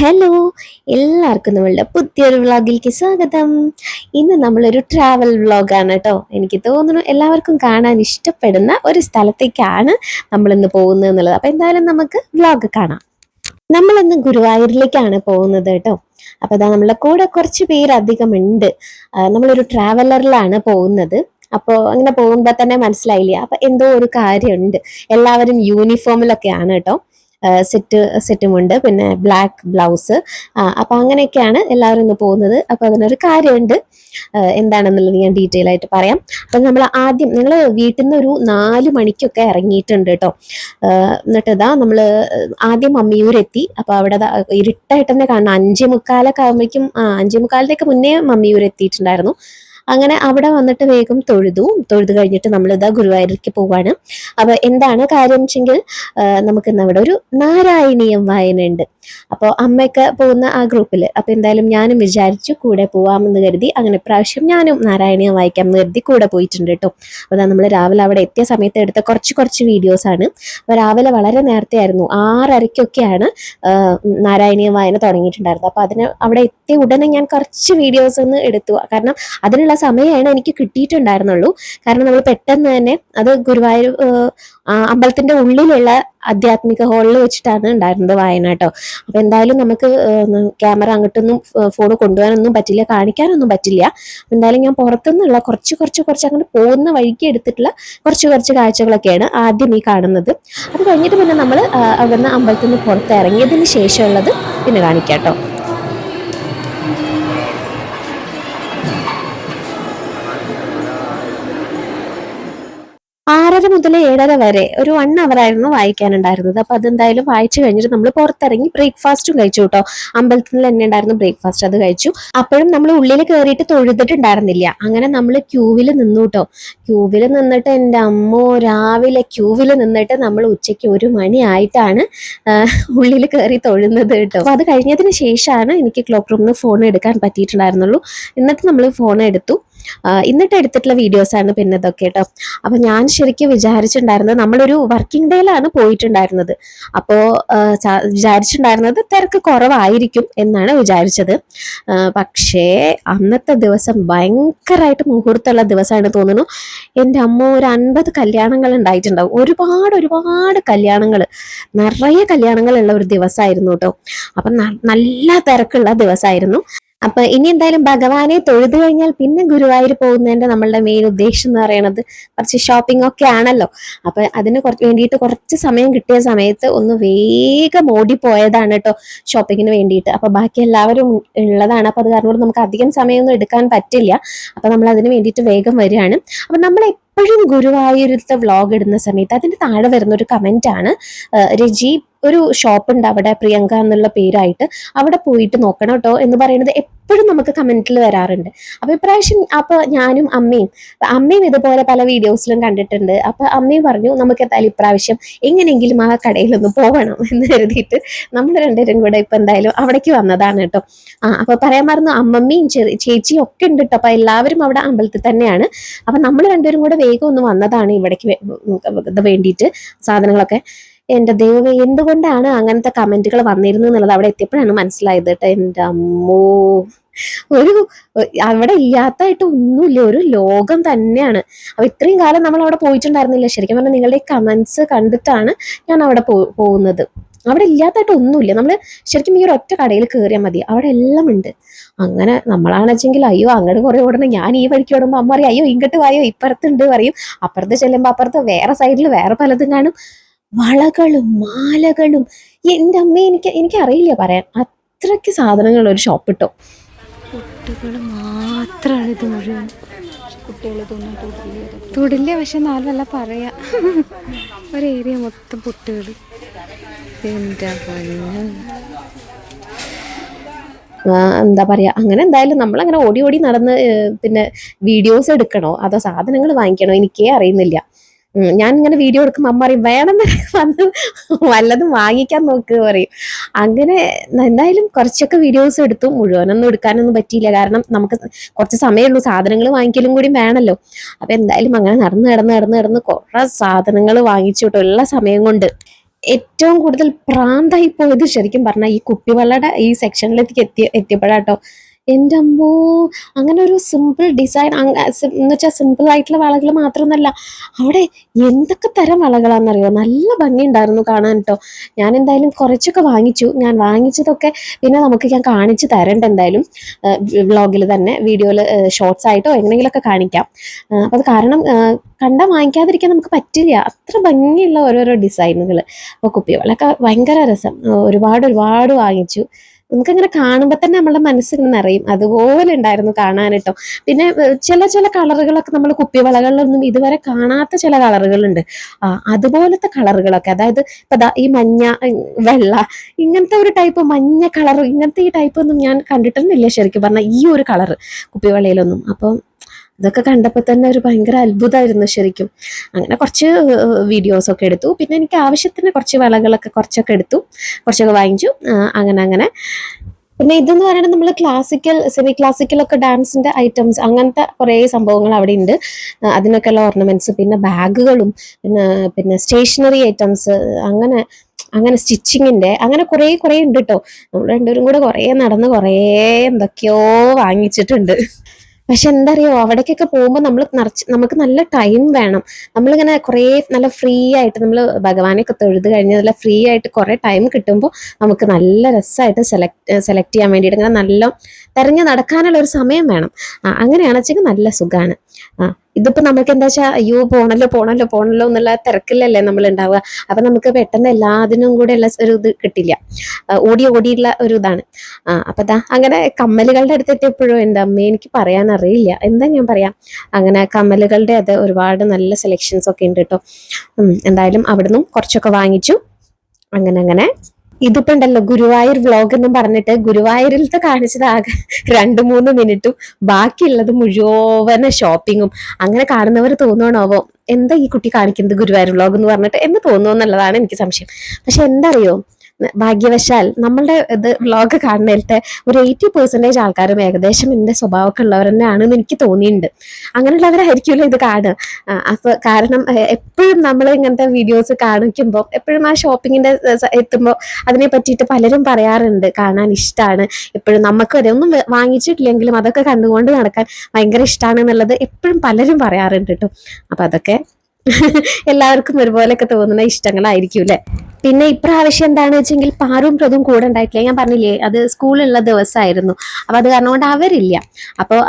Hello എല്ലാവർക്കും നമ്മളുടെ പുതിയൊരു വ്ളോഗിലേക്ക് സ്വാഗതം. ഇന്ന് നമ്മളൊരു ട്രാവൽ വ്ളോഗാണ് കേട്ടോ എനിക്ക് തോന്നുന്നു എല്ലാവർക്കും കാണാൻ ഇഷ്ടപ്പെടുന്ന ഒരു സ്ഥലത്തേക്കാണ് നമ്മളിന്ന് പോകുന്നത് എന്നുള്ളത്. അപ്പം എന്തായാലും നമുക്ക് വ്ളോഗ് കാണാം. നമ്മളിന്ന് ഗുരുവായൂരിലേക്കാണ് പോകുന്നത് കേട്ടോ അപ്പോൾ അതാ നമ്മളെ കൂടെ കുറച്ച് പേരധികമുണ്ട് നമ്മളൊരു ട്രാവലറിലാണ് പോകുന്നത്. അപ്പോൾ അങ്ങനെ പോകുമ്പോൾ തന്നെ മനസ്സിലായില്ല? അപ്പം എന്തോ ഒരു കാര്യമുണ്ട്. എല്ലാവരും യൂണിഫോമിലൊക്കെയാണ് കേട്ടോ സെറ്റ് സെറ്റുമുണ്ട്. പിന്നെ ബ്ലാക്ക് ബ്ലൗസ് അപ്പം അങ്ങനെയൊക്കെയാണ് എല്ലാവരും ഇന്ന് പോകുന്നത്. അപ്പം അതിനൊരു കാര്യമുണ്ട്. എന്താണെന്നുള്ളത് ഞാൻ ഡീറ്റെയിൽ ആയിട്ട് പറയാം. അപ്പം നമ്മൾ ആദ്യം നിങ്ങൾ വീട്ടിൽ നിന്ന് ഒരു നാല് മണിക്കൊക്കെ ഇറങ്ങിയിട്ടുണ്ട് കേട്ടോ എന്നിട്ട് ഇതാ നമ്മൾ ആദ്യം മമ്മിയൂരെത്തി. അപ്പോൾ അവിടെ ഇരുട്ടായിട്ട് തന്നെ കാണണം അഞ്ചേ മുക്കാലൊക്കെ ആകുമ്പോഴേക്കും അഞ്ചേ മുക്കാലത്തേക്ക് മുന്നേ മമ്മിയൂർ എത്തിയിട്ടുണ്ടായിരുന്നു അങ്ങനെ അവിടെ വന്നിട്ട് വേഗം തൊഴുതു. തൊഴുതു കഴിഞ്ഞിട്ട് നമ്മൾ ഇതാ ഗുരുവായൂരിലേക്ക് പോവാണ്. അപ്പോൾ എന്താണ് കാര്യം വെച്ചെങ്കിൽ നമുക്ക് ഇന്ന് അവിടെ ഒരു നാരായണീയം വായന ഉണ്ട് അപ്പോൾ അമ്മയൊക്കെ പോകുന്ന ആ ഗ്രൂപ്പിൽ അപ്പോൾ എന്തായാലും ഞാനും വിചാരിച്ചു കൂടെ പോവാമെന്ന് കരുതി അങ്ങനെ പ്രാവശ്യം ഞാനും നാരായണീയം വായിക്കാം എന്ന് കരുതി കൂടെ പോയിട്ടുണ്ട് കേട്ടോ. അപ്പോൾ നമ്മൾ രാവിലെ അവിടെ എത്തിയ സമയത്ത് എടുത്ത കുറച്ച് കുറച്ച് വീഡിയോസ് ആണ്. അപ്പോൾ രാവിലെ വളരെ നേരത്തെ ആയിരുന്നു. ആറരയ്ക്കൊക്കെയാണ് നാരായണീയം വായന തുടങ്ങിയിട്ടുണ്ടായിരുന്നത്. അപ്പോൾ അതിന് അവിടെ എത്തിയ ഉടനെ ഞാൻ കുറച്ച് വീഡിയോസ് ഒന്ന് എടുത്തു. കാരണം അതിനുള്ള സമയമാണ് എനിക്ക് കിട്ടിയിട്ടുണ്ടായിരുന്നുള്ളൂ. കാരണം നമ്മൾ പെട്ടെന്ന് തന്നെ അത് ഗുരുവായൂർ അമ്പലത്തിന്റെ ഉള്ളിലുള്ള ആധ്യാത്മിക ഹാളിൽ വെച്ചിട്ടാണ് ഉണ്ടായിരുന്നത് വായന കേട്ടോ. അപ്പൊ എന്തായാലും നമുക്ക് ക്യാമറ അങ്ങോട്ടൊന്നും ഫോൺ കൊണ്ടുപോകാനൊന്നും പറ്റില്ല കാണിക്കാനൊന്നും പറ്റില്ല. എന്തായാലും ഞാൻ പുറത്തുനിന്നുള്ള കുറച്ച് കുറച്ച് കുറച്ച് അങ്ങോട്ട് പോകുന്ന വഴിക്ക് എടുത്തിട്ടുള്ള കുറച്ച് കുറച്ച് കാഴ്ചകളൊക്കെയാണ് ആദ്യം ഈ കാണുന്നത്. അത് കഴിഞ്ഞിട്ട് പിന്നെ നമ്മൾ അവിടുന്ന് അമ്പലത്തിൽ നിന്ന് പുറത്തിറങ്ങിയതിന് ശേഷമുള്ളത് പിന്നെ കാണിക്കാം കേട്ടോ. മുതൽ ഏഴര വരെ ഒരു വൺ അവർ ആയിരുന്നു വായിക്കാനുണ്ടായിരുന്നത്. അപ്പൊ അതെന്തായാലും വായിച്ചു കഴിഞ്ഞിട്ട് നമ്മൾ പുറത്തിറങ്ങി ബ്രേക്ക്ഫാസ്റ്റും കഴിച്ചു കേട്ടോ അമ്പലത്തിൽ തന്നെ ഉണ്ടായിരുന്നു ബ്രേക്ക്ഫാസ്റ്റ് അത് കഴിച്ചു. അപ്പോഴും നമ്മൾ ഉള്ളിൽ കയറിയിട്ട് തൊഴുതിട്ടുണ്ടായിരുന്നില്ല. അങ്ങനെ നമ്മൾ ക്യൂവിൽ നിന്നു കേട്ടോ ക്യൂവിൽ നിന്നിട്ട് എന്റെ അമ്മോ രാവിലെ ക്യൂവിൽ നിന്നിട്ട് നമ്മൾ ഉച്ചയ്ക്ക് ഒരു മണി ആയിട്ടാണ് ഉള്ളിൽ കയറി തൊഴുന്നത് കേട്ടോ അപ്പൊ അത് കഴിഞ്ഞതിന് ശേഷമാണ് എനിക്ക് ക്ലോക്ക് റൂമിൽ ഫോൺ എടുക്കാൻ പറ്റിയിട്ടുണ്ടായിരുന്നുള്ളൂ. എന്നിട്ട് നമ്മൾ ഫോൺ എടുത്തു. ആ, എന്നിട്ട് എടുത്തിട്ടുള്ള വീഡിയോസാണ് പിന്നെ ഇതൊക്കെ കേട്ടോ അപ്പൊ ഞാൻ ശരിക്കും വിചാരിച്ചിട്ടുണ്ടായിരുന്നത് നമ്മളൊരു വർക്കിംഗ് ഡേയിലാണ് പോയിട്ടുണ്ടായിരുന്നത്. അപ്പോ വിചാരിച്ചിട്ടുണ്ടായിരുന്നത് തിരക്ക് കുറവായിരിക്കും എന്നാണ് വിചാരിച്ചത്. പക്ഷേ അന്നത്തെ ദിവസം ഭയങ്കരമായിട്ട് മുഹൂർത്തമുള്ള ദിവസമാണ് തോന്നുന്നു. എന്റെ അമ്മ ഒരു അൻപത് കല്യാണങ്ങൾ ഉണ്ടായിട്ടുണ്ടാവും. ഒരുപാട് ഒരുപാട് കല്യാണങ്ങൾ. നിറയെ കല്യാണങ്ങളുള്ള ഒരു ദിവസമായിരുന്നു കേട്ടോ അപ്പം നല്ല തിരക്കുള്ള ദിവസമായിരുന്നു. അപ്പൊ ഇനി എന്തായാലും ഭഗവാനെ തൊഴുതു കഴിഞ്ഞാൽ പിന്നെ ഗുരുവായൂർ പോകുന്നതിന്റെ നമ്മളുടെ മെയിൻ ഉദ്ദേശം എന്ന് പറയുന്നത് കുറച്ച് ഷോപ്പിംഗ് ഒക്കെ ആണല്ലോ. അപ്പൊ അതിന് കുറച്ച് വേണ്ടിയിട്ട് കുറച്ച് സമയം കിട്ടിയ സമയത്ത് ഒന്ന് വേഗം ഓടി പോയതാണ് കേട്ടോ ഷോപ്പിങ്ങിന് വേണ്ടിയിട്ട്. അപ്പൊ ബാക്കി എല്ലാവരും ഉള്ളതാണ്. അപ്പൊ അത് കാരണം നമുക്ക് അധികം സമയമൊന്നും എടുക്കാൻ പറ്റില്ല. അപ്പൊ നമ്മൾ അതിന് വേണ്ടിയിട്ട് വേഗം വരികയാണ്. അപ്പൊ നമ്മൾ എപ്പോഴും ഗുരുവായൂരത്തെ വ്ളോഗ് ഇടുന്ന സമയത്ത് അതിന്റെ താഴെ വരുന്ന ഒരു കമന്റ് ആണ് രജി ഒരു ഷോപ്പ് ഉണ്ട് അവിടെ പ്രിയങ്ക എന്നുള്ള പേരായിട്ട് അവിടെ പോയിട്ട് നോക്കണം കേട്ടോ എന്ന് പറയുന്നത് എപ്പോഴും നമുക്ക് കമന്റിൽ വരാറുണ്ട്. അപ്പൊ ഇപ്രാവശ്യം അപ്പൊ ഞാനും അമ്മയും അമ്മയും ഇതുപോലെ പല വീഡിയോസിലും കണ്ടിട്ടുണ്ട്. അപ്പൊ അമ്മയും പറഞ്ഞു നമുക്ക് എന്തായാലും ഇപ്രാവശ്യം എങ്ങനെയെങ്കിലും ആ കടയിലൊന്ന് പോകണം എന്ന് കരുതിയിട്ട് നമ്മൾ രണ്ടുപേരും കൂടെ ഇപ്പൊ എന്തായാലും അവിടേക്ക് വന്നതാണ് കേട്ടോ. ആ അപ്പൊ പറയാൻ മറന്നു അമ്മമ്മയും ചേച്ചിയും ഒക്കെ ഉണ്ട് കേട്ടോ. അപ്പൊ എല്ലാവരും അവിടെ അമ്പലത്തിൽ തന്നെയാണ്. അപ്പൊ നമ്മൾ രണ്ടുപേരും കൂടെ വേഗം ഒന്ന് വന്നതാണ് ഇവിടേക്ക് വേണ്ടിയിട്ട് സാധനങ്ങളൊക്കെ. എന്റെ ദൈവമേ എന്തുകൊണ്ടാണ് അങ്ങനത്തെ കമന്റുകൾ വന്നിരുന്നത് എന്നുള്ളത് അവിടെ എത്തിയപ്പോഴാണ് മനസ്സിലായത് കേട്ടോ. എന്റെ അമ്മോ. ഒരു അവിടെ ഇല്ലാത്തായിട്ട് ഒന്നുമില്ല. ഒരു ലോകം തന്നെയാണ്. അപ്പൊ ഇത്രയും കാലം നമ്മൾ അവിടെ പോയിട്ടുണ്ടായിരുന്നില്ല. ശരിക്കും പറഞ്ഞാൽ നിങ്ങളുടെ കമന്റ്സ് കണ്ടിട്ടാണ് ഞാൻ അവിടെ പോകുന്നത്. അവിടെ ഇല്ലാത്തായിട്ട് ഒന്നുമില്ല. നമ്മൾ ശരിക്കും ഈ ഒരു ഒറ്റ കടയിൽ കയറിയാൽ മതി. അവിടെ എല്ലാം ഉണ്ട്. അങ്ങനെ നമ്മളാണെച്ചെങ്കിൽ അയ്യോ അങ്ങോട്ട് കുറേ ഓടണം ഞാൻ ഈ വഴിക്ക് ഓടുമ്പോൾ അമ്മ പറയും അയ്യോ ഇങ്ങോട്ട് വായോ ഇപ്പുറത്തുണ്ട് പറയും. അപ്പുറത്ത് ചെല്ലുമ്പോൾ അപ്പുറത്ത് വേറെ സൈഡിൽ വേറെ പലതും കാണും. വളകളും മാലകളും. എന്റെ അമ്മ എനിക്ക് എനിക്കറിയില്ല പറയാൻ. അത്രയ്ക്ക് സാധനങ്ങൾ ഒരു ഷോപ്പ് ഇട്ടോ. കുട്ടികൾ മാത്രമാണ് ഇത് മുഴുവൻ. കുട്ടികൾ തൊടില്ല പക്ഷെ നാലല്ല പറയാ. ഒരു ഏരിയ മൊത്തം കുട്ടികൾ എന്താ. ആ, എന്താ പറയാ? അങ്ങനെ എന്തായാലും നമ്മൾ അങ്ങനെ ഓടി ഓടി നടന്ന് പിന്നെ വീഡിയോസ് എടുക്കണോ? അതോ സാധനങ്ങൾ വാങ്ങിക്കണോ? എനിക്കേ അറിയുന്നില്ല. ഞാൻ ഇങ്ങനെ വീഡിയോ എടുക്കുമ്പോൾ അമ്മ പറയും വേണം വന്ന് വല്ലതും വാങ്ങിക്കാൻ നോക്ക് പറയും. അങ്ങനെ എന്തായാലും കുറച്ചൊക്കെ വീഡിയോസ് എടുത്തു. മുഴുവനൊന്നും എടുക്കാനൊന്നും പറ്റിയില്ല. കാരണം നമുക്ക് കുറച്ച് സമയമുള്ളൂ സാധനങ്ങൾ വാങ്ങിക്കലും കൂടി വേണമല്ലോ അപ്പൊ എന്തായാലും അങ്ങനെ നടന്ന് നടന്ന് നടന്ന് നടന്ന് കുറെ സാധനങ്ങൾ വാങ്ങിച്ചു കേട്ടോ ഉള്ള സമയം കൊണ്ട് ഏറ്റവും കൂടുതൽ പ്രാന്തായി പോയത് ശരിക്കും പറഞ്ഞാൽ ഈ കുപ്പിവെള്ളയുടെ ഈ സെക്ഷനിലേക്ക് എത്തി എത്തിയപ്പോഴാട്ടോ. എന്റെ അമ്മോ അങ്ങനെ ഒരു സിമ്പിൾ ഡിസൈൻ എന്ന് വെച്ചാൽ സിമ്പിൾ ആയിട്ടുള്ള വളകൾ മാത്രമൊന്നല്ല അവിടെ എന്തൊക്കെ തരം വളകളാണെന്നറിയോ നല്ല ഭംഗിയുണ്ടായിരുന്നു കാണാൻ കേട്ടോ ഞാൻ എന്തായാലും കുറച്ചൊക്കെ വാങ്ങിച്ചു. ഞാൻ വാങ്ങിച്ചതൊക്കെ പിന്നെ നമുക്ക് ഞാൻ കാണിച്ചു തരണ്ട എന്തായാലും. വ്ളോഗിൽ തന്നെ വീഡിയോയിൽ ഷോർട്സ് ആയിട്ടോ എങ്ങനെയെങ്കിലുമൊക്കെ കാണിക്കാം. അപ്പം അത് കാരണം കണ്ടാൽ വാങ്ങിക്കാതിരിക്കാൻ നമുക്ക് പറ്റില്ല. അത്ര ഭംഗിയുള്ള ഓരോരോ ഡിസൈനുകൾ അപ്പോൾ കുപ്പികളൊക്കെ ഭയങ്കര രസം. ഒരുപാട് ഒരുപാട് വാങ്ങിച്ചു. നമുക്കങ്ങനെ കാണുമ്പോൾ തന്നെ നമ്മുടെ മനസ്സിങ്ങനെ നിറയും. അതുപോലെ ഉണ്ടായിരുന്നു കാണാൻ പിന്നെ ചില ചില കളറുകളൊക്കെ നമ്മൾ കുപ്പിവളകളിലൊന്നും ഇതുവരെ കാണാത്ത ചില കളറുകളുണ്ട്. ആ അതുപോലത്തെ കളറുകളൊക്കെ അതായത് ഇപ്പൊ ഈ മഞ്ഞ വെള്ള ഇങ്ങനത്തെ ഒരു ടൈപ്പ് മഞ്ഞ കളർ ഇങ്ങനത്തെ ഈ ടൈപ്പ് ഒന്നും ഞാൻ കണ്ടിട്ടൊന്നുമില്ല ശരിക്കും പറഞ്ഞാൽ ഈ ഒരു കളർ കുപ്പിവളയിലൊന്നും. അപ്പം ഇതൊക്കെ കണ്ടപ്പോൾ തന്നെ ഒരു ഭയങ്കര അത്ഭുതമായിരുന്നു ശരിക്കും. അങ്ങനെ കുറച്ച് വീഡിയോസൊക്കെ എടുത്തു. പിന്നെ എനിക്ക് ആവശ്യത്തിന് കുറച്ച് വളകളൊക്കെ കുറച്ചൊക്കെ എടുത്തു. കുറച്ചൊക്കെ വാങ്ങിച്ചു. അങ്ങനെ അങ്ങനെ. പിന്നെ ഇതെന്ന് പറയുന്നത് നമ്മൾ ക്ലാസിക്കൽ സെമി ക്ലാസിക്കൽ ഒക്കെ ഡാൻസിന്റെ ഐറ്റംസ് അങ്ങനത്തെ കുറേ സംഭവങ്ങൾ അവിടെ ഉണ്ട്. അതിനൊക്കെയുള്ള ഓർണമെന്റ്സ് പിന്നെ ബാഗുകളും പിന്നെ പിന്നെ സ്റ്റേഷനറി ഐറ്റംസ് അങ്ങനെ അങ്ങനെ സ്റ്റിച്ചിങ്ങിന്റെ അങ്ങനെ കുറേ കുറേ ഉണ്ട് കേട്ടോ നമ്മൾ രണ്ടുപേരും കൂടെ കുറേ നടന്ന് കുറേ എന്തൊക്കെയോ വാങ്ങിച്ചിട്ടുണ്ട്. പക്ഷെ എന്താ അറിയോ അവിടേക്കൊക്കെ പോകുമ്പോൾ നമ്മൾ നിറച്ച് നമുക്ക് നല്ല ടൈം വേണം. നമ്മളിങ്ങനെ കുറേ നല്ല ഫ്രീ ആയിട്ട് നമ്മൾ ഭഗവാനെയൊക്കെ തൊഴുത് കഴിഞ്ഞ് നല്ല ഫ്രീ ആയിട്ട് കുറേ ടൈം കിട്ടുമ്പോൾ നമുക്ക് നല്ല രസമായിട്ട് സെലക്ട് സെലക്ട് ചെയ്യാൻ വേണ്ടിയിട്ട് ഇങ്ങനെ നല്ല തെരഞ്ഞു നടക്കാനുള്ള ഒരു സമയം വേണം. വെച്ചെങ്കിൽ നല്ല സുഖമാണ് ആ ഇതിപ്പോ നമുക്ക് എന്താ വെച്ചാൽ അയ്യോ പോണല്ലോ പോണല്ലോ പോണല്ലോ എന്നുള്ള തിരക്കിലല്ലേ നമ്മൾ ഉണ്ടാവുക. അപ്പൊ നമുക്ക് പെട്ടെന്ന് എല്ലാത്തിനും കൂടെ ഉള്ള ഒരു ഇത് കിട്ടില്ല. ഓടി ഓടിയുള്ള ഒരു ഇതാണ്. ആ അപ്പൊ ദാ അങ്ങനെ കമ്മലുകളുടെ അടുത്ത് എപ്പോഴും എന്റെ അമ്മ എനിക്ക് പറയാൻ അറിയില്ല. എന്താ ഞാൻ പറയാം? അങ്ങനെ കമ്മലുകളുടെ അത് ഒരുപാട് നല്ല സെലക്ഷൻസ് ഒക്കെ ഉണ്ട് കേട്ടോ. എന്തായാലും അവിടുന്ന് കുറച്ചൊക്കെ വാങ്ങിച്ചു. അങ്ങനെ അങ്ങനെ. ഇതിപ്പോ ഉണ്ടല്ലോ ഗുരുവായൂർ വ്ലോഗ് എന്നും പറഞ്ഞിട്ട് ഗുരുവായൂരിലത്തെ കാണിച്ചത് ആകെ രണ്ട് മൂന്ന് മിനിറ്റും ബാക്കിയുള്ളത് മുഴുവന ഷോപ്പിങ്ങും അങ്ങനെ കാണുന്നവർ തോന്നണോവോ എന്താ ഈ കുട്ടി കാണിക്കുന്നത് ഗുരുവായൂർ വ്ലോഗ് എന്ന് പറഞ്ഞിട്ട് എന്ന് തോന്നുന്നു എന്നുള്ളതാണ് എനിക്ക് സംശയം. പക്ഷെ എന്താ അറിയോ? ഭാഗ്യവശാൽ നമ്മളുടെ ഇത് വ്ളോഗ് കാണുന്നതിലത്തെ ഒരു എയ്റ്റി പെർസെന്റേജ് ആൾക്കാരും ഏകദേശം എന്റെ സ്വഭാവമൊക്കെ ഉള്ളവർ തന്നെയാണെന്ന് എനിക്ക് തോന്നിയിട്ടുണ്ട്. അങ്ങനെയുള്ളവരായിരിക്കുമല്ലോ ഇത് കാണുക. അപ്പോൾ അപ്പൊ കാരണം എപ്പോഴും നമ്മൾ ഇങ്ങനത്തെ വീഡിയോസ് കാണിക്കുമ്പോൾ എപ്പോഴും ആ ഷോപ്പിങ്ങിന്റെ എത്തുമ്പോൾ അതിനെ പറ്റിയിട്ട് പലരും പറയാറുണ്ട്. കാണാൻ ഇഷ്ടമാണ് എപ്പോഴും നമുക്ക് അതൊന്നും വേ- വാങ്ങിച്ചിട്ടില്ലെങ്കിലും അതൊക്കെ കണ്ടുകൊണ്ട് നടക്കാൻ ഭയങ്കര ഇഷ്ടമാണ് എന്നുള്ളത് എപ്പോഴും പലരും പറയാറുണ്ട് കേട്ടോ. അപ്പോൾ അതൊക്കെ എല്ലാവർക്കും ഒരുപോലെയൊക്കെ തോന്നുന്ന ഇഷ്ടങ്ങളായിരിക്കും അല്ലെ? പിന്നെ ഇപ്രാവശ്യം എന്താണെന്ന് വെച്ചെങ്കിൽ പാറും പ്രതും കൂടെ ഉണ്ടായിട്ടില്ല. ഞാൻ പറഞ്ഞില്ലേ അത് സ്കൂളുള്ള ദിവസമായിരുന്നു അപ്പൊ അത് കാരണം കൊണ്ട് അവരില്ല. അപ്പോൾ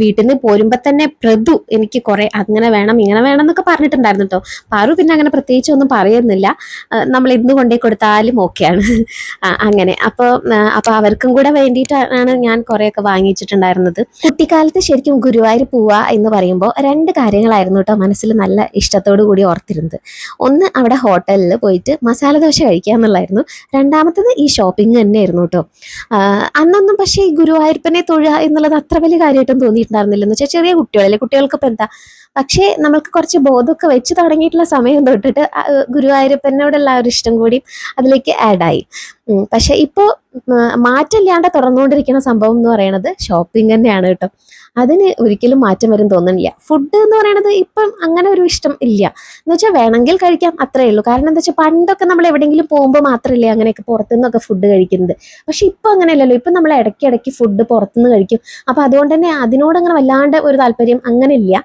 വീട്ടിൽ നിന്ന് പോരുമ്പോ തന്നെ പ്രതു എനിക്ക് കുറെ അങ്ങനെ വേണം ഇങ്ങനെ വേണം എന്നൊക്കെ പറഞ്ഞിട്ടുണ്ടായിരുന്നു കേട്ടോ പാറു പിന്നെ അങ്ങനെ പ്രത്യേകിച്ച് ഒന്നും പറയുന്നില്ല. നമ്മൾ എന്ത് കൊണ്ടേ കൊടുത്താലും ഓക്കെയാണ് അങ്ങനെ. അപ്പോൾ അപ്പോൾ അവർക്കും കൂടെ വേണ്ടിയിട്ടാണ് ഞാൻ കുറേയൊക്കെ വാങ്ങിച്ചിട്ടുണ്ടായിരുന്നത്. കുട്ടിക്കാലത്ത് ശരിക്കും ഗുരുവായൂർ പോവുക എന്ന് പറയുമ്പോൾ രണ്ട് കാര്യങ്ങളായിരുന്നു കേട്ടോ മനസ്സിൽ നല്ല ഇഷ്ടത്തോടു കൂടി ഓർത്തിരുന്നത്. ഒന്ന് അവിടെ ഹോട്ടലിൽ പോയിട്ട് ദോശ കഴിക്കുക രണ്ടാമത്തത് ഈ ഷോപ്പിംഗ് തന്നെയായിരുന്നു കേട്ടോ. അന്നൊന്നും പക്ഷേ ഈ ഗുരുവായൂരപ്പനെ തൊഴുക എന്നുള്ളത് അത്ര വലിയ കാര്യമായിട്ടും തോന്നിയിട്ടുണ്ടായിരുന്നില്ല എന്ന് വെച്ചാൽ ചെറിയ കുട്ടികളല്ലേ കുട്ടികൾക്ക് ഇപ്പം എന്താ? പക്ഷേ നമ്മൾക്ക് കുറച്ച് ബോധമൊക്കെ വെച്ച് തുടങ്ങിയിട്ടുള്ള സമയം തൊട്ടിട്ട് ഗുരുവായൂരപ്പനോടുള്ള ഒരു ഇഷ്ടം കൂടി അതിലേക്ക് ആഡായി പക്ഷെ ഇപ്പോൾ മാറ്റമില്ലാണ്ട് തുടർന്നുകൊണ്ടിരിക്കുന്ന സംഭവം എന്ന് പറയുന്നത് ഷോപ്പിംഗ് തന്നെയാണ് കേട്ടോ. അതിന് ഒരിക്കലും മാറ്റം വരും തോന്നുന്നില്ല. ഫുഡ് എന്ന് പറയുന്നത് ഇപ്പം അങ്ങനെ ഒരു ഇഷ്ടം ഇല്ല. എന്ന് വെച്ചാൽ വേണമെങ്കിൽ കഴിക്കാം അത്രേ ഉള്ളൂ. കാരണം എന്താ വെച്ചാൽ പണ്ടൊക്കെ നമ്മൾ എവിടെയെങ്കിലും പോകുമ്പോൾ മാത്രമല്ലേ അങ്ങനെയൊക്കെ പുറത്തുനിന്നൊക്കെ ഫുഡ് കഴിക്കുന്നത്. പക്ഷെ ഇപ്പം അങ്ങനെയല്ലല്ലോ. ഇപ്പം നമ്മൾ ഇടയ്ക്കിടയ്ക്ക് ഫുഡ് പുറത്തുനിന്ന് കഴിക്കും. അപ്പം അതുകൊണ്ട് തന്നെ അതിനോട് അങ്ങനെ വല്ലാണ്ട് ഒരു താല്പര്യം അങ്ങനെ ഇല്ല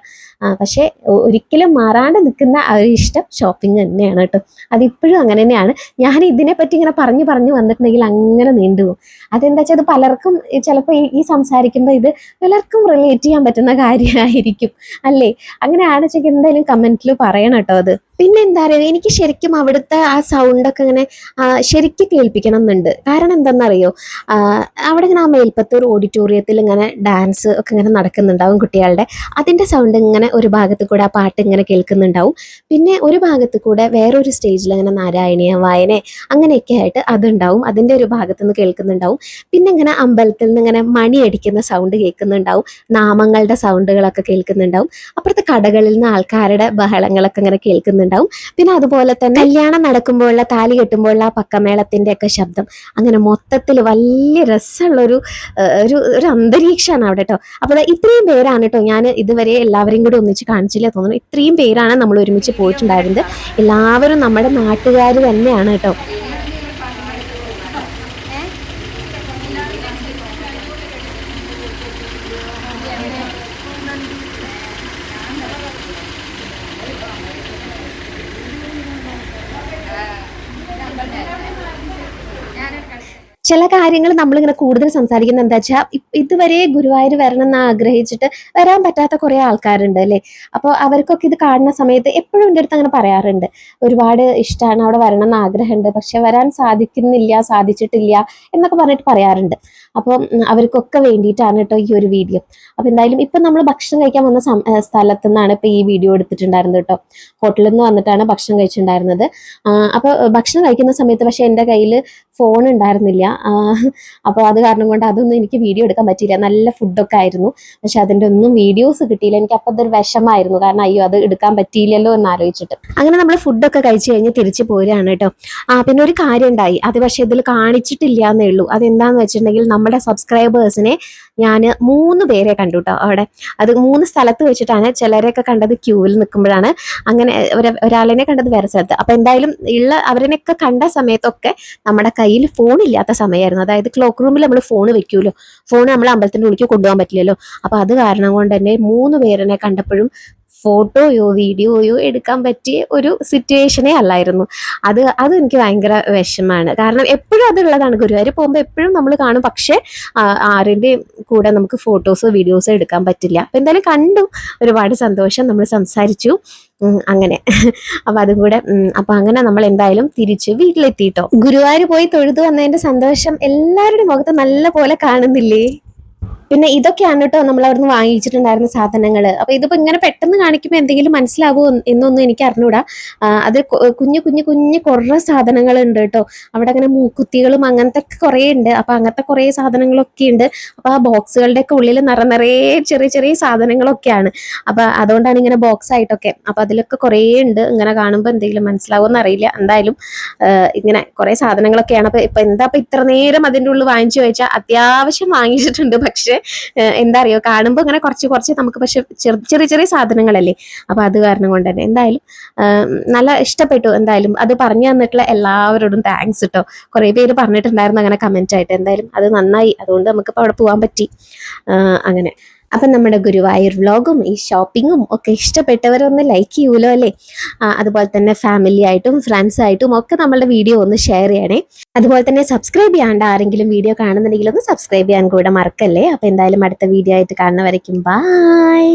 പക്ഷേ ഒരിക്കലും മാറാണ്ട് നിൽക്കുന്ന ആ ഒരു ഇഷ്ടം ഷോപ്പിംഗ് തന്നെയാണ് കേട്ടോ. അതിപ്പോഴും അങ്ങനെ തന്നെയാണ്. ഞാൻ ഇതിനെപ്പറ്റി ഇങ്ങനെ പറഞ്ഞു പറഞ്ഞു വന്നിട്ടുണ്ടെങ്കിൽ അങ്ങനെ നീണ്ടുപോകും അതെന്താ വെച്ചാൽ അത് പലർക്കും ചിലപ്പോൾ ഈ സംസാരിക്കുമ്പോൾ ഇത് പലർക്കും റിലേറ്റ് ചെയ്യാൻ പറ്റുന്ന കാര്യമായിരിക്കും. അല്ലേ? അങ്ങനെയാണ് വെച്ചെങ്കിൽ എന്തായാലും കമന്റിൽ പറയണം കേട്ടോ അത്. പിന്നെ എന്താ പറയുക എനിക്ക് ശരിക്കും അവിടുത്തെ ആ സൗണ്ടൊക്കെ ഇങ്ങനെ ശരിക്കും കേൾപ്പിക്കണം എന്നുണ്ട് കാരണം എന്താണെന്നറിയോ അവിടെ ഇങ്ങനെ ആ മേൽപ്പത്തൂർ ഓഡിറ്റോറിയത്തിൽ ഇങ്ങനെ ഡാൻസ് ഒക്കെ ഇങ്ങനെ നടക്കുന്നുണ്ടാവും കുട്ടികളുടെ. അതിന്റെ സൗണ്ട് ഇങ്ങനെ ഒരു ഭാഗത്ത് കൂടെ ആ പാട്ട് ഇങ്ങനെ കേൾക്കുന്നുണ്ടാവും. പിന്നെ ഒരു ഭാഗത്ത് കൂടെ വേറൊരു സ്റ്റേജിൽ അങ്ങനെ നാരായണീയ വായന അങ്ങനെയൊക്കെ ആയിട്ട് അതുണ്ടാവും. അതിന്റെ ഒരു ഭാഗത്ത് നിന്ന് കേൾക്കുന്നുണ്ടാവും. പിന്നെ ഇങ്ങനെ അമ്പലത്തിൽ നിന്ന് ഇങ്ങനെ മണി അടിക്കുന്ന സൗണ്ട് കേൾക്കുന്നുണ്ടാവും. നാമങ്ങളുടെ സൗണ്ടുകളൊക്കെ കേൾക്കുന്നുണ്ടാവും. അപ്പുറത്തെ കടകളിൽ നിന്ന് ആൾക്കാരുടെ ബഹളങ്ങളൊക്കെ ഇങ്ങനെ കേൾക്കുന്നുണ്ടാവും. കേൾക്കുന്നുണ്ടാവും പിന്നെ അതുപോലെ തന്നെ കല്യാണം നടക്കുമ്പോഴുള്ള താലി കെട്ടുമ്പോഴുള്ള ആ പക്കമേളത്തിന്റെ ഒക്കെ ശബ്ദം. അങ്ങനെ മൊത്തത്തിൽ വലിയ രസമുള്ളൊരു ഒരു ഒരു അന്തരീക്ഷമാണ് അവിടെ കേട്ടോ അപ്പോൾ ഇത്രയും പേരാണ് കേട്ടോ ഞാൻ ഇതുവരെ എല്ലാവരെയും കൂടി ഒന്നിച്ച് കാണിച്ചില്ല തോന്നുന്നു. ഇത്രയും പേരാണ് നമ്മൾ ഒരുമിച്ച് പോയിട്ടുണ്ടായിരുന്നത്. എല്ലാവരും നമ്മുടെ നാട്ടുകാർ തന്നെയാണ് കേട്ടോ ചില കാര്യങ്ങൾ നമ്മളിങ്ങനെ കൂടുതൽ സംസാരിക്കുന്നത് എന്താ വെച്ചാൽ ഇതുവരെ ഗുരുവായൂർ വരണം എന്ന് ആഗ്രഹിച്ചിട്ട് വരാൻ പറ്റാത്ത കുറേ ആൾക്കാരുണ്ട് അല്ലേ? അപ്പോൾ അവർക്കൊക്കെ ഇത് കാണുന്ന സമയത്ത് എപ്പോഴും എന്റെ അടുത്ത് അങ്ങനെ പറയാറുണ്ട്. ഒരുപാട് ഇഷ്ടമാണ് അവിടെ വരണം എന്ന് ആഗ്രഹമുണ്ട് പക്ഷെ വരാൻ സാധിക്കുന്നില്ല സാധിച്ചിട്ടില്ല എന്നൊക്കെ പറഞ്ഞിട്ട് പറയാറുണ്ട്. അപ്പോൾ അവർക്കൊക്കെ വേണ്ടിയിട്ടാണ് കേട്ടോ ഈ ഒരു വീഡിയോ അപ്പോൾ എന്തായാലും ഇപ്പം നമ്മൾ ഭക്ഷണം കഴിക്കാൻ വന്ന സ്ഥലത്തു നിന്നാണ് ഇപ്പോൾ ഈ വീഡിയോ എടുത്തിട്ടുണ്ടായിരുന്നത് കേട്ടോ. ഹോട്ടലിൽ നിന്ന് വന്നിട്ടാണ് ഭക്ഷണം കഴിച്ചിട്ടുണ്ടായിരുന്നത്. അപ്പോൾ ഭക്ഷണം കഴിക്കുന്ന സമയത്ത് പക്ഷേ എന്റെ കയ്യിൽ ഫോൺ ഉണ്ടായിരുന്നില്ല. അപ്പോൾ അത് കാരണം കൊണ്ട് അതൊന്നും എനിക്ക് വീഡിയോ എടുക്കാൻ പറ്റിയില്ല. നല്ല ഫുഡൊക്കെ ആയിരുന്നു. പക്ഷേ അതിന്റെ ഒന്നും വീഡിയോസ് കിട്ടിയില്ല. എനിക്ക് അപ്പം അതൊരു വിഷമായിരുന്നു. കാരണം അയ്യോ അത് എടുക്കാൻ പറ്റിയില്ലല്ലോ എന്ന് ആലോചിച്ചിട്ട്. അങ്ങനെ നമ്മൾ ഫുഡൊക്കെ കഴിച്ച് കഴിഞ്ഞ് തിരിച്ചു പോരുകയാണ് കേട്ടോ. ആ പിന്നെ ഒരു കാര്യം ഉണ്ടായി. അത് പക്ഷേ ഇതിൽ കാണിച്ചിട്ടില്ല എന്നേ ഉള്ളൂ. അതെന്താന്ന് വെച്ചിട്ടുണ്ടെങ്കിൽ നമ്മുടെ സബ്സ്ക്രൈബേഴ്സിനെ ഞാൻ മൂന്ന് പേരെ കണ്ടു കേട്ടോ അവിടെ. അത് മൂന്ന് സ്ഥലത്ത് വെച്ചിട്ടാണ് ചിലരെയൊക്കെ കണ്ടത് ക്യൂവിൽ നിൽക്കുമ്പോഴാണ്. അങ്ങനെ ഒര- ഒരാളിനെ കണ്ടത് വേറെ സ്ഥലത്ത്. അപ്പം എന്തായാലും ഉള്ള അവരിനൊക്കെ കണ്ട സമയത്തൊക്കെ നമ്മുടെ കയ്യിൽ ഫോൺ ഇല്ലാത്ത സമയമായിരുന്നു അതായത് ക്ലോക്ക് റൂമിൽ നമ്മൾ ഫോൺ വെക്കൂലോ. ഫോൺ നമ്മൾ അമ്പലത്തിന്റെ ഉള്ളിലേക്ക് കൊണ്ടുപോകാൻ പറ്റില്ലല്ലോ. അപ്പം അത് കാരണം കൊണ്ട് തന്നെ മൂന്ന് പേരിനെ കണ്ടപ്പോഴും ഫോട്ടോയോ വീഡിയോയോ എടുക്കാൻ പറ്റിയ ഒരു സിറ്റുവേഷനേ അല്ലായിരുന്നു. അത് അത് എനിക്ക് ഭയങ്കര വിഷമാണ് കാരണം എപ്പോഴും അതുള്ളതാണ് ഗുരുവായൂർ പോകുമ്പോൾ എപ്പോഴും നമ്മൾ കാണും. പക്ഷേ ആരുടെ കൂടെ നമുക്ക് ഫോട്ടോസോ വീഡിയോസോ എടുക്കാൻ പറ്റില്ല. അപ്പം എന്തായാലും കണ്ടു. ഒരുപാട് സന്തോഷം നമ്മൾ സംസാരിച്ചു. അങ്ങനെ. അപ്പം അതും കൂടെ അപ്പം അങ്ങനെ നമ്മൾ എന്തായാലും തിരിച്ച് വീട്ടിലെത്തിയിട്ടോ ഗുരുവായൂർ പോയി തൊഴുതു വന്നതിന്റെ സന്തോഷം എല്ലാവരുടെയും മുഖത്ത് നല്ല പോലെ കാണുന്നില്ലേ? പിന്നെ ഇതൊക്കെയാണ് കേട്ടോ നമ്മൾ അവിടുന്ന് വാങ്ങിച്ചിട്ടുണ്ടായിരുന്ന സാധനങ്ങൾ അപ്പൊ ഇതിപ്പോ ഇങ്ങനെ പെട്ടെന്ന് കാണിക്കുമ്പോൾ എന്തെങ്കിലും മനസ്സിലാവുമോ എന്നൊന്നും എനിക്ക് അറിഞ്ഞൂടാ. അത് കുഞ്ഞു കുഞ്ഞു കുഞ്ഞു കുറേ സാധനങ്ങൾ ഉണ്ട് കേട്ടോ അവിടെ അങ്ങനെ മൂക്കുത്തികളും അങ്ങനത്തെ കുറെ ഉണ്ട്. അപ്പൊ അങ്ങനത്തെ കുറേ സാധനങ്ങളൊക്കെ ഉണ്ട്. അപ്പൊ ആ ബോക്സുകളുടെ ഒക്കെ ഉള്ളിൽ നിറ നിറയെ ചെറിയ ചെറിയ സാധനങ്ങളൊക്കെയാണ്. അപ്പൊ അതുകൊണ്ടാണ് ഇങ്ങനെ ബോക്സ് ആയിട്ടൊക്കെ അപ്പൊ അതിലൊക്കെ കുറേ ഉണ്ട്. ഇങ്ങനെ കാണുമ്പോൾ എന്തെങ്കിലും മനസ്സിലാവുമെന്ന് എന്നറിയില്ല എന്തായാലും ഇങ്ങനെ കുറേ സാധനങ്ങളൊക്കെയാണ്. അപ്പൊ ഇപ്പൊ എന്താ ഇപ്പൊ ഇത്ര നേരം അതിന്റെ ഉള്ളിൽ വാങ്ങിച്ചു വെച്ചാൽ അത്യാവശ്യം വാങ്ങിച്ചിട്ടുണ്ട്. പക്ഷെ എന്താ അറിയോ? കാണുമ്പോൾ ഇങ്ങനെ കുറച്ച് കുറച്ച് നമുക്ക് പക്ഷെ ചെറു- ചെറിയ ചെറിയ സാധനങ്ങളല്ലേ? അപ്പൊ അത് കാരണം കൊണ്ട് തന്നെ. എന്തായാലും നല്ല ഇഷ്ടപ്പെട്ടു എന്തായാലും. അത് പറഞ്ഞു തന്നിട്ടുള്ള എല്ലാവരോടും താങ്ക്സ് കേട്ടോ കുറേ പേര് പറഞ്ഞിട്ടുണ്ടായിരുന്നു അങ്ങനെ കമന്റ് ആയിട്ട്. എന്തായാലും അത് നന്നായി. അതുകൊണ്ട് നമുക്കിപ്പോൾ അവിടെ പോകാൻ പറ്റി. അങ്ങനെ. അപ്പം നമ്മുടെ ഗുരുവായൂർ വ്ളോഗും ഈ ഷോപ്പിങ്ങും ഒക്കെ ഇഷ്ടപ്പെട്ടവരൊന്ന് ലൈക്ക് ചെയ്യൂലോ അല്ലേ? അതുപോലെ തന്നെ ഫാമിലി ആയിട്ടും ഫ്രണ്ട്സ് ആയിട്ടും ഒക്കെ നമ്മളുടെ വീഡിയോ ഒന്ന് ഷെയർ ചെയ്യണേ. അതുപോലെ തന്നെ സബ്സ്ക്രൈബ് ചെയ്യാണ്ട് ആരെങ്കിലും വീഡിയോ കാണുന്നുണ്ടെങ്കിൽ ഒന്ന് സബ്സ്ക്രൈബ് ചെയ്യാൻ കൂടെ മറക്കല്ലേ? അപ്പം എന്തായാലും അടുത്ത വീഡിയോ ആയിട്ട് കാണുന്നവരേക്കും ബൈ